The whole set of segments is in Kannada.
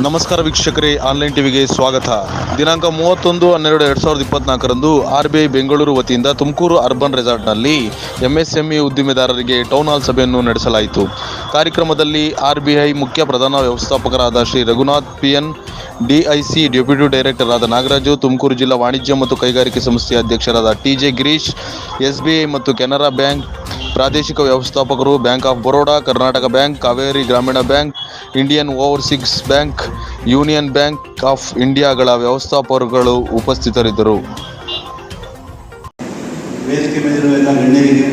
ನಮಸ್ಕಾರ ವೀಕ್ಷಕರೇ, ಆನ್ಲೈನ್ ಟಿವಿಗೆ ಸ್ವಾಗತ. ದಿನಾಂಕ ಮೂವತ್ತೊಂದು ಹನ್ನೆರಡು ಎರಡು ಸಾವಿರದ ಇಪ್ಪತ್ನಾಲ್ಕರಂದು ಆರ್ ಬಿ ಐ ಬೆಂಗಳೂರು ವತಿಯಿಂದ ತುಮಕೂರು ಅರ್ಬನ್ ರೆಸಾರ್ಟ್ನಲ್ಲಿ ಎಂಎಸ್ಎಂಇ ಉದ್ದಿಮೆದಾರರಿಗೆ ಟೌನ್ ಹಾಲ್ ಸಭೆಯನ್ನು ನಡೆಸಲಾಯಿತು. ಕಾರ್ಯಕ್ರಮದಲ್ಲಿ ಆರ್ ಬಿ ಐ ಮುಖ್ಯ ಪ್ರಧಾನ ವ್ಯವಸ್ಥಾಪಕರಾದ Shri Raghunath P N DIC deputy director ಆದ ನಾಗರಾಜು, ತುಮಕೂರು ಜಿಲ್ಲಾ ವಾಣಿಜ್ಯ ಮತ್ತು ಕೈಗಾರಿಕೆ ಸಂಸ್ಥೆಯ ಅಧ್ಯಕ್ಷರಾದ T J Girish, S B I ಮತ್ತು ಕೆನರಾ ಬ್ಯಾಂಕ್ ಪ್ರಾದೇಶಿಕ ವ್ಯವಸ್ಥಾಪಕರು bank of Baroda, Karnataka bank, Kaveri Grameena bank, Indian overseas bank, union bank of ಇಂಡಿಯಾಗಳ ವ್ಯವಸ್ಥಾಪಕರುಗಳು ಉಪಸ್ಥಿತರಿದ್ದರು. ವೇದಿಕೆ ಮೇಲಿರುವ ಎಲ್ಲ ಗಣ್ಯರಿಗೆ,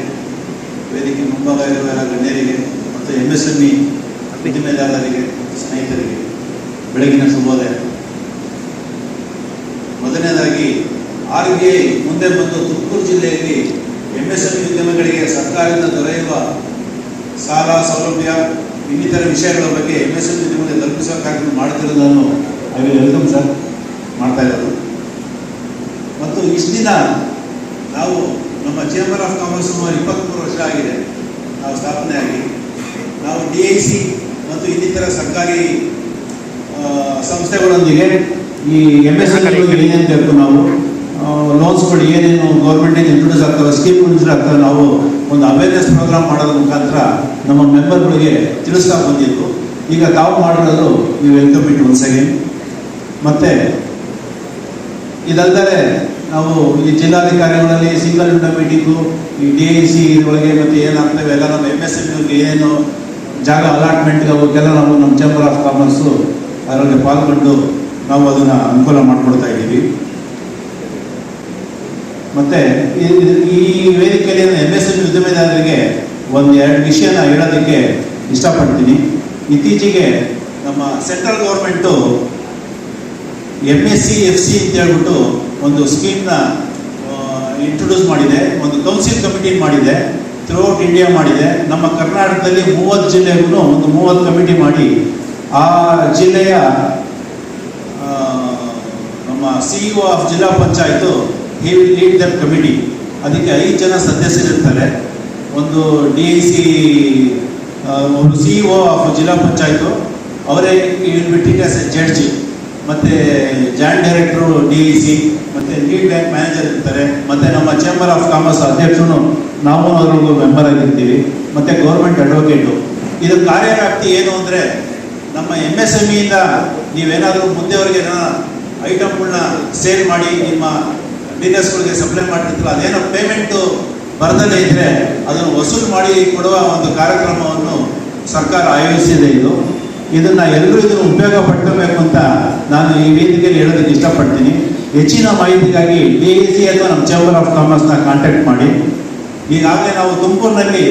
ವೇದಿಕೆ ಮುಂಭಾಗ ಇರುವ ಎಲ್ಲ ಗಣ್ಯರಿಗೆ ಮತ್ತು ಎಂ ಎಸ್ ಸ್ನೇಹಿತರಿಗೆ ಬೆಳಗಿನ ಶುಭೋದಯ. ಮೊದಲನೇದಾಗಿ ಆರ್ ಬಿ ಐ ಮುಂದೆ ಬಂದು ತುಮಕೂರು ಜಿಲ್ಲೆಯಲ್ಲಿ ಎಸ್ ಉದ್ಯಮಗಳಿಗೆ ಸರ್ಕಾರದಿಂದ ದೊರೆಯುವ ಸಾಲ ಸೌಲಭ್ಯ ಇನ್ನಿತರ ವಿಷಯಗಳ ಬಗ್ಗೆ ಎಂಎಸ್ಎಂಇ ಎಸ್ ಉದ್ಯಮಗಳಿಗೆ ತಲುಪಿಸುವ ಕಾರ್ಯಕ್ರಮ ಮಾಡುತ್ತಿರುವುದನ್ನು ಐ ವಿಲ್ ವೆಲ್ಕಮ್ ಸರ್ ಮಾಡ್ತಾ ಇರೋದು. ಮತ್ತು ಇಷ್ಟು ದಿನ ನಾವು ನಮ್ಮ ಚೇಂಬರ್ ಆಫ್ ಕಾಮರ್ಸ್ ಸುಮಾರು ಇಪ್ಪತ್ತ್ಮೂರು ವರ್ಷ ಆಗಿದೆ. ನಾವು ಸ್ಥಾಪನೆ ಆಗಿ. ನಾವು ಡಿ ಐ ಸಿ ಮತ್ತು ಇನ್ನಿತರ ಸರ್ಕಾರಿ ಸಂಸ್ಥೆಗಳೊಂದಿಗೆ ಈ ಎಂ ಎಸ್ ಏನೇನು ಬೇಕು ನಾವು ಲೋನ್ಸ್ಗಳು ಏನೇನು ಗೌರ್ಮೆಂಟಿಂದ ಇಂಟ್ರೊಡ್ಯೂಸ್ ಆಗ್ತವೆ ಸ್ಕೀಮ್ ಇಂಟ್ರೊಡ್ಯೂಸ್ ಆಗ್ತವೆ ನಾವು ಒಂದು ಅವೇರ್ನೆಸ್ ಪ್ರೋಗ್ರಾಮ್ ಮಾಡೋದ್ರ ಮುಖಾಂತರ ನಮ್ಮ ಮೆಂಬರ್ಗಳಿಗೆ ತಿಳಿಸ್ತಾ ಬಂದಿತ್ತು ಈಗ ತಾವು ಮಾಡಿರೋದು ನೀವು ವೆಲ್ಕಮ್ ಇಟ್ ಒನ್ಸ್ ಅಗೇನ್ ಮತ್ತು ಇದಲ್ಲದೆ ನಾವು ಈ ಜಿಲ್ಲಾಧಿಕಾರಿಗಳಲ್ಲಿ ಸಿಂಗಲ್ ವಿಂಡೋ ಮೀಟಿಂಗು ಈ ಡಿ ಐ ಸಿ ಇದರೊಳಗೆ ಮತ್ತು ಏನಾಗ್ತವೆ, ಎಲ್ಲ ನಮ್ಮ ಎಂ ಎಸ್ ಎಂ ಏನು ಜಾಗ ಅಲಾಟ್ಮೆಂಟ್ಗೆ ಅವಕ್ಕೆಲ್ಲ ನಾವು ನಮ್ಮ ಚೇಂಬರ್ ಆಫ್ ಕಾಮರ್ಸು ಅದರಲ್ಲಿ ಪಾಲ್ಗೊಂಡು ನಾವು ಅದನ್ನು ಅನುಕೂಲ ಮಾಡಿಕೊಡ್ತಾ ಇದ್ದೀವಿ. ಮತ್ತು ಈ ವೇದಿಕೆಯಲ್ಲಿ ಎಂ ಎಸ್ ಎಂ ಉದ್ಯಮೆದಾರರಿಗೆ ಒಂದು ಎರಡು ವಿಷಯನ ಹೇಳೋದಕ್ಕೆ ಇಷ್ಟಪಡ್ತೀನಿ. ಇತ್ತೀಚೆಗೆ ನಮ್ಮ central government M S C F C ಅಂತ ಹೇಳ್ಬಿಟ್ಟು ಒಂದು ಸ್ಕೀಮ್ನ ಇಂಟ್ರೊಡ್ಯೂಸ್ ಮಾಡಿದೆ. ಒಂದು ಕೌನ್ಸಿಲ್ ಕಮಿಟಿ ಮಾಡಿದೆ. ಥ್ರೂಔಟ್ ಇಂಡಿಯಾ ಮಾಡಿದೆ. ನಮ್ಮ ಕರ್ನಾಟಕದಲ್ಲಿ ಮೂವತ್ತು ಜಿಲ್ಲೆಗೂ ಒಂದು ಮೂವತ್ತು ಕಮಿಟಿ ಮಾಡಿ ಆ ಜಿಲ್ಲೆಯ ನಮ್ಮ ಸಿ ಇ ಆಫ್ ಜಿಲ್ಲಾ panchayat he will lead that committee ಅದಕ್ಕೆ ಐದು ಜನ ಸದಸ್ಯರಿರ್ತಾರೆ. ಒಂದು ಡಿ ಐ ಸಿ ಒಂದು ಸಿ ಇ ಆಫ್ ಜಿಲ್ಲಾ ಪಂಚಾಯತು, ಅವರೇ will be it as a judge ಮತ್ತು joint director D E C ಮತ್ತು ಲೀಡ್ ಬ್ಯಾಂಕ್ ಮ್ಯಾನೇಜರ್ ಇರ್ತಾರೆ. ಮತ್ತು ನಮ್ಮ ಚೇಂಬರ್ ಆಫ್ ಕಾಮರ್ಸ್ ಅಧ್ಯಕ್ಷರು ನಾವು ಅದರಲ್ಲೂ ಮೆಂಬರ್ ಆಗಿರ್ತೀವಿ. ಮತ್ತು ಗೌರ್ಮೆಂಟ್ ಅಡ್ವೊಕೇಟು ಇದು ಕಾರ್ಯವ್ಯಾಪ್ತಿ ಏನು ಅಂದರೆ, ನಮ್ಮ ಎಂ ಎಸ್ ಎಂ ಇಯಿಂದ ನೀವೇನಾದರೂ ಮುಂದೆವರೆಗೆ ಐಟಮ್ಗಳನ್ನ ಸೇಲ್ ಮಾಡಿ ನಿಮ್ಮ ಡೀಲರ್ಸ್ಗಳಿಗೆ ಸಪ್ಲೈ ಮಾಡಿರ್ತೀರ ಅದೇನೋ ಪೇಮೆಂಟು ಬರದಲ್ಲೇ ಇದ್ದರೆ ಅದನ್ನು ವಸೂಲು ಮಾಡಿ ಕೊಡುವ ಒಂದು ಕಾರ್ಯಕ್ರಮವನ್ನು ಸರ್ಕಾರ ಆಯೋಜಿಸಿದೆ ಇದು. ಇದನ್ನ ಎಲ್ಲರೂ ಇದನ್ನು ಉಪಯೋಗ ಪಡ್ಕೋಬೇಕು ಅಂತ ನಾನು ಈ ವೇದಿಕೆಯಲ್ಲಿ ಹೇಳೋದಕ್ಕೆ ಇಷ್ಟಪಡ್ತೀನಿ. ಹೆಚ್ಚಿನ ಮಾಹಿತಿಗಾಗಿ ಡಿ ಇ ಸಿ ಅಥವಾ ನಮ್ಮ ಚೇಂಬರ್ ಆಫ್ ಕಾಮರ್ಸ್ನ ಕಾಂಟ್ಯಾಕ್ಟ್ ಮಾಡಿ. ಈಗಾಗಲೇ ನಾವು ತುಮಕೂರಿನಲ್ಲಿ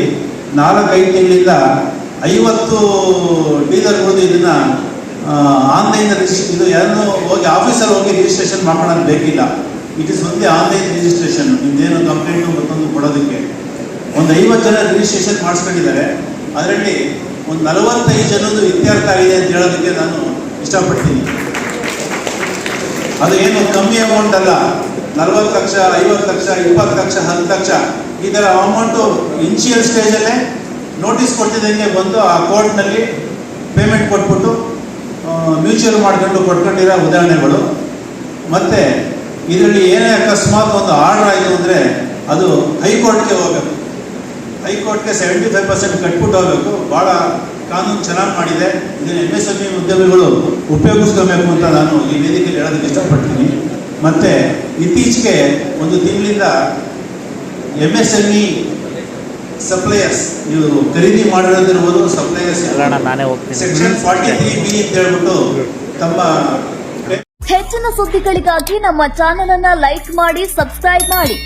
ನಾಲ್ಕೈದು ತಿಂಗಳಿಂದ ಐವತ್ತು ಡೀಲರ್ಗಳು ಇದನ್ನ ಆನ್ಲೈನ್ ಇದು ಯಾರನ್ನು ಹೋಗಿ ಆಫೀಸಲ್ಲಿ ಹೋಗಿ ರಿಜಿಸ್ಟ್ರೇಷನ್ ಮಾಡ್ಕೊಳ್ಳೋದು ಬೇಕಿಲ್ಲ. ಇಟ್ ಇಸ್ ಒಂದೇ ಆನ್ಲೈನ್ ರಿಜಿಸ್ಟ್ರೇಷನ್ ನಿಮ್ದೇನು ಕಂಪ್ಲೇಂಟು ಮತ್ತೊಂದು ಕೊಡೋದಕ್ಕೆ ಒಂದು ಐವತ್ತು ಜನ ರಿಜಿಸ್ಟ್ರೇಷನ್ ಮಾಡಿಸ್ಕೊಂಡಿದ್ದಾರೆ. ಅದರಲ್ಲಿ ಒಂದು ನಲವತ್ತೈದು ಜನದ್ದು ಇತ್ಯರ್ಥ ಆಗಿದೆ ಅಂತ ಹೇಳೋದಕ್ಕೆ ನಾನು ಇಷ್ಟಪಡ್ತೀನಿ. ಅದು ಏನು ಕಮ್ಮಿ ಅಮೌಂಟ್ ಅಲ್ಲ. ನಲವತ್ತು ಲಕ್ಷ, ಐವತ್ತು ಲಕ್ಷ, ಇಪ್ಪತ್ತು ಲಕ್ಷ, ಹತ್ತು ಲಕ್ಷ. ಈ ಥರ ಅಮೌಂಟು ಇನ್ಶಿಯಲ್ ಸ್ಟೇಜಲ್ಲೇ ನೋಟಿಸ್ ಕೊಟ್ಟಿದ್ದಂಗೆ ಬಂದು ಆ ಕೋರ್ಟ್ನಲ್ಲಿ ಪೇಮೆಂಟ್ ಕೊಟ್ಬಿಟ್ಟು ಮ್ಯೂಚುವಲ್ ಮಾಡ್ಕೊಂಡು ಕೊಟ್ಕೊಂಡಿರೋ ಉದಾಹರಣೆಗಳು. ಮತ್ತು ಇದರಲ್ಲಿ ಏನೇ ಅಕಸ್ಮಾತ್ ಒಂದು ಆರ್ಡರ್ ಆಯಿತು ಅಂದರೆ ಅದು ಹೈಕೋರ್ಟ್ಗೆ ಹೋಗಬೇಕು. ಹೈಕೋರ್ಟ್ಗೆ ಸೆವೆಂಟಿ ಫೈವ್ ಪರ್ಸೆಂಟ್ ಕಟ್ಬಿಟ್ಟು ಹೋಗಬೇಕು. ಭಾಳ ಕಾನೂನು ಚೆನ್ನಾಗಿ ಮಾಡಿದೆ. ಇದನ್ನು ಎಂ ಎಸ್ ಎಂ ಇ ಉದ್ಯಮಿಗಳು ಉಪಯೋಗಿಸ್ಕೋಬೇಕು ಅಂತ ನಾನು ಈ ವೇದಿಕೆಯಲ್ಲಿ ಹೇಳೋದಕ್ಕೆ ಇಷ್ಟಪಡ್ತೀನಿ. ಮತ್ತು ಇತ್ತೀಚೆಗೆ ಒಂದು ತಿಂಗಳಿಂದ M S M E suppliers ಇವರು ಖರೀದಿ ಮಾಡಿರೋದಿರ್ಬೋದು suppliers section forty three B ಅಂತ ಹೇಳ್ಬಿಟ್ಟು ತಮ್ಮ ಹೆಚ್ಚಿನ ಸುದ್ದಿಗಳಿಗಾಗಿ ನಮ್ಮ ಚಾನೆಲ್ ಅನ್ನ ಲೈಕ್ ಮಾಡಿ ಸಬ್ಸ್ಕ್ರೈಬ್ ಮಾಡಿ.